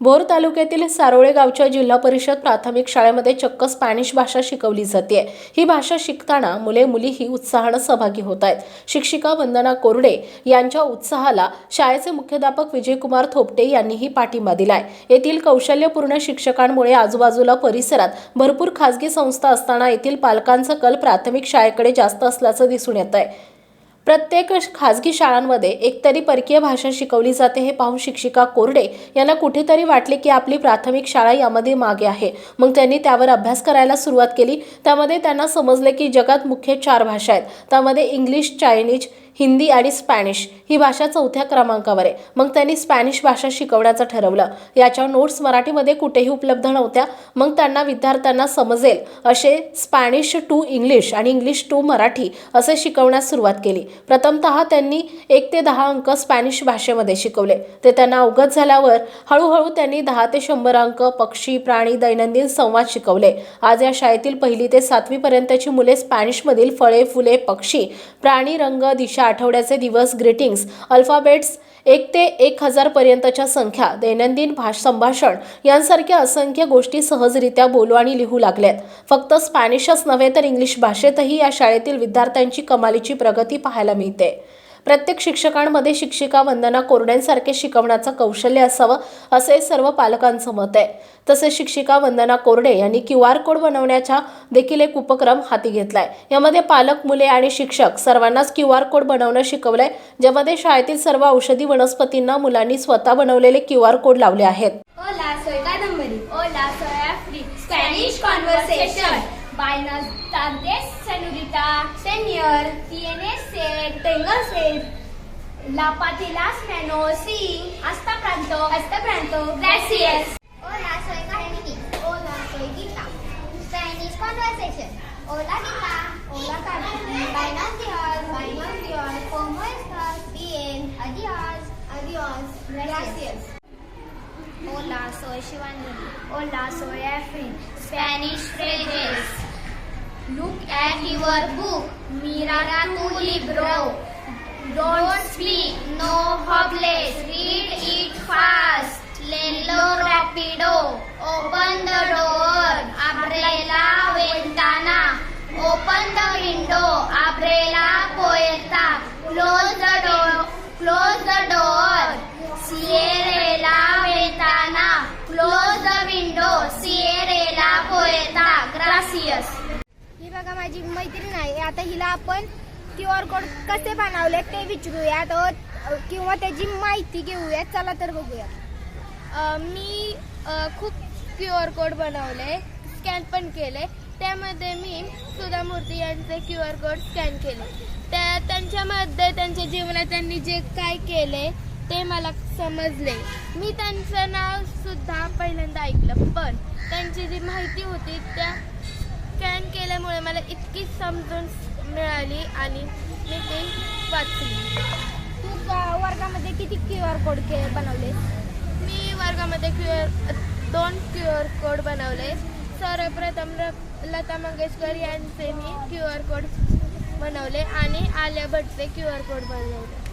भोर तालुक्यातील सारोळे गावच्या जिल्हा परिषद प्राथमिक शाळेमध्ये चक्क स्पॅनिश भाषा शिकवली जाते. ही भाषा शिकताना मुले मुलीही उत्साहानं सहभागी होत आहेत. शिक्षिका वंदना कोरडे यांच्या उत्साहाला शाळेचे मुख्याध्यापक विजयकुमार थोपटे यांनीही पाठिंबा दिलाय. येथील कौशल्यपूर्ण शिक्षकांमुळे आजूबाजूला परिसरात भरपूर खासगी संस्था असताना येथील पालकांचा कल प्राथमिक शाळेकडे जास्त असल्याचं दिसून येत आहे प्रत्येक खाजगी शाळांमध्ये एकतरी परकीय भाषा शिकवली जाते हे पाहून शिक्षिका कोरडे यांना कुठेतरी वाटले की आपली प्राथमिक शाळा यामध्ये मागे आहे. मग त्यांनी त्यावर अभ्यास करायला सुरुवात केली. त्यामध्ये त्यांना समजले की जगात मुख्य चार भाषा आहेत. त्यामध्ये इंग्लिश चायनीज हिंदी आणि स्पॅनिश ही भाषा चौथ्या क्रमांकावर आहे. मग त्यांनी स्पॅनिश भाषा शिकवण्याचं ठरवलं. याच्या नोट्स मराठीमध्ये कुठेही उपलब्ध नव्हत्या. मग त्यांना विद्यार्थ्यांना समजेल असे स्पॅनिश टू इंग्लिश आणि इंग्लिश टू मराठी असे शिकवण्यास सुरुवात केली. प्रथमतः त्यांनी एक ते दहा अंक स्पॅनिश भाषेमध्ये शिकवले. ते त्यांना अवगत झाल्यावर हळूहळू त्यांनी दहा ते शंभर अंक पक्षी प्राणी दैनंदिन संवाद शिकवले. आज या शाळेतील पहिली ते सातवीपर्यंतची मुले स्पॅनिशमधील फळे फुले पक्षी प्राणी रंग दिशा आठवड्याचे दिवस ग्रीटिंग्स अल्फाबेट्स एक ते एक हजार पर्यंतच्या संख्या दैनंदिन भाष संभाषण यांसारख्या असंख्य गोष्टी सहजरित्या बोलू आणि लिहू लागल्यात फक्त स्पॅनिशच नव्हे तर इंग्लिश भाषेतही या शाळेतील विद्यार्थ्यांची कमालीची प्रगती पाहायला मिळते. प्रत्येक शिक्षकांमध्ये शिक्षिका वंदना कोरड्यांसारखे शिकवण्याचं कौशल्य असावं असे सर्व पालकांचं मत आहे. तसेच शिक्षिका वंदना कोरडे यांनी क्यू आर कोड बनवण्याचा देखील एक उपक्रम हाती घेतलाय. यामध्ये पालक मुले आणि शिक्षक सर्वांनाच क्यू आर कोड बनवणं शिकवलंय ज्यामध्ये शाळेतील सर्व औषधी वनस्पतींना मुलांनी स्वतः बनवलेले क्यू आर कोड लावले आहेत. ओला soy Katamari. Hola, Buenas tardes, señorita. Señor, Tienes sed. tengo sed. Lápate las manos. Sí. Hasta pronto. Hasta pronto. Gracias. Hola, soy Carmini. Hola, soy Gita. Spanish conversation. Hola, Gita. Hola, Carmini. Buenos días. Buenos días. ¿Cómo estás? Bien. Adiós. Adiós. Gracias. Hola, soy Shivani. Hola, soy Afri. Spanish phrases. Look at your book. Mira tu libro. Don't speak, no hobbles. Read it fast. CS ही बघा माझी मैत्रीण आहे. आता हिला आपण Q R code कसे बनवले ते विचारूयात. किंवा त्याची माहिती घेऊयात. चला तर बघूया मी खूप क्यू आर कोड बनवले स्कॅन पण केले. त्यामध्ये मी सुधा मूर्ती यांचे क्यू आर कोड स्कॅन केले. त्या त्यांच्यामध्ये त्यांच्या जीवनात त्यांनी जे काय केले ते मला समजले. मी त्यांचं नाव सुद्धा पहिल्यांदा ऐकलं पण त्यांची जी माहिती होती त्या इतकी समजून मिळाली आणि मी ते वाचली. तू वर्गामध्ये किती क्यू आर कोड के बनवले मी वर्गामध्ये क्यू आर दोन क्यू आर कोड बनवले. सर्वप्रथम र- लता मंगेशकर यांचे मी क्यू आर कोड बनवले आणि आलिया भटचे क्यू आर कोड बनवले.